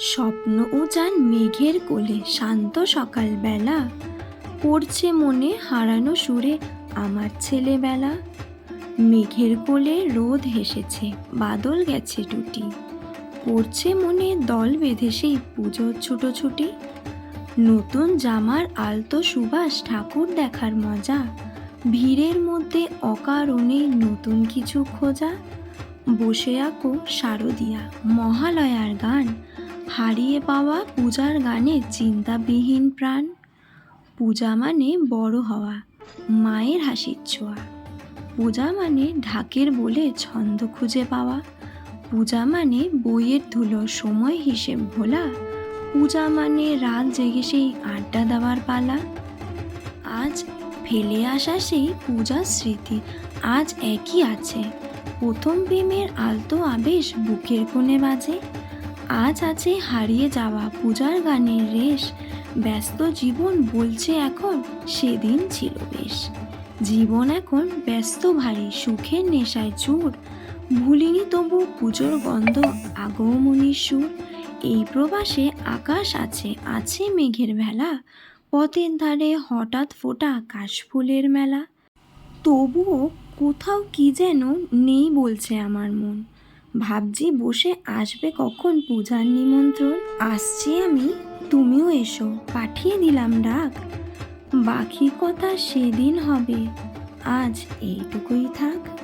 স্বপ্ন উজান মেঘের কোলে, শান্ত সকালবেলা। পড়ছে মনে হারানো সুরে আমার ছেলেবেলা। মেঘের কোলে রোদ হেসেছে, বাদল গেছে টুটি পড়ছে মনে দল বেঁধে সেই পুজোর ছুটোছুটি। নতুন জামার আলতো সুবাস ঠাকুর দেখার মজা। ভিড়ের মধ্যে অকারণে নতুন কিছু খোঁজা। বসে আঁকো শারদিয়া মহালয়ার গান। হারিয়ে পাওয়া পূজার গানে চিন্তাবিহীন প্রাণ। পূজা মানে বড় হওয়া, মায়ের হাসির ছোঁয়া। পূজা মানে ঢাকের বলে ছন্দ খুঁজে পাওয়া। পূজা মানে বইয়ের ধুলো সময় হিসেব ভোলা। পূজা মানে রাত জেগে সেই আড্ডা দেওয়ার পালা। আজ ফেলে আসা সেই পূজার স্মৃতি আজ একই আছে। প্রথম প্রেমের আলতো আবেশ বুকের কোণে বাজে। আজ আছে হারিয়ে যাওয়া পূজার গানের রেশ। ব্যস্ত জীবন বলছে এখন, সেদিন ছিল বেশ। জীবন এখন ব্যস্ত ভারী, সুখের নেশায় চুর। ভুলিনি তবু পুজোর গন্ধ, আগমনীর সুর। এই প্রবাসে আকাশ আছে আছে মেঘের ভেলা। পথের ধারে হঠাৎ ফোটা কাশফুলের মেলা। তবুও কোথাও কি যেন নেই বলছে আমার মন। ভাবছি বসে আসবে কখন পূজার নিমন্ত্রণ। আসছি আমি, তুমিও এসো, পাঠিয়ে দিলাম ডাক। বাকি কথা সেদিন হবে, আজ এইটুকুই থাক।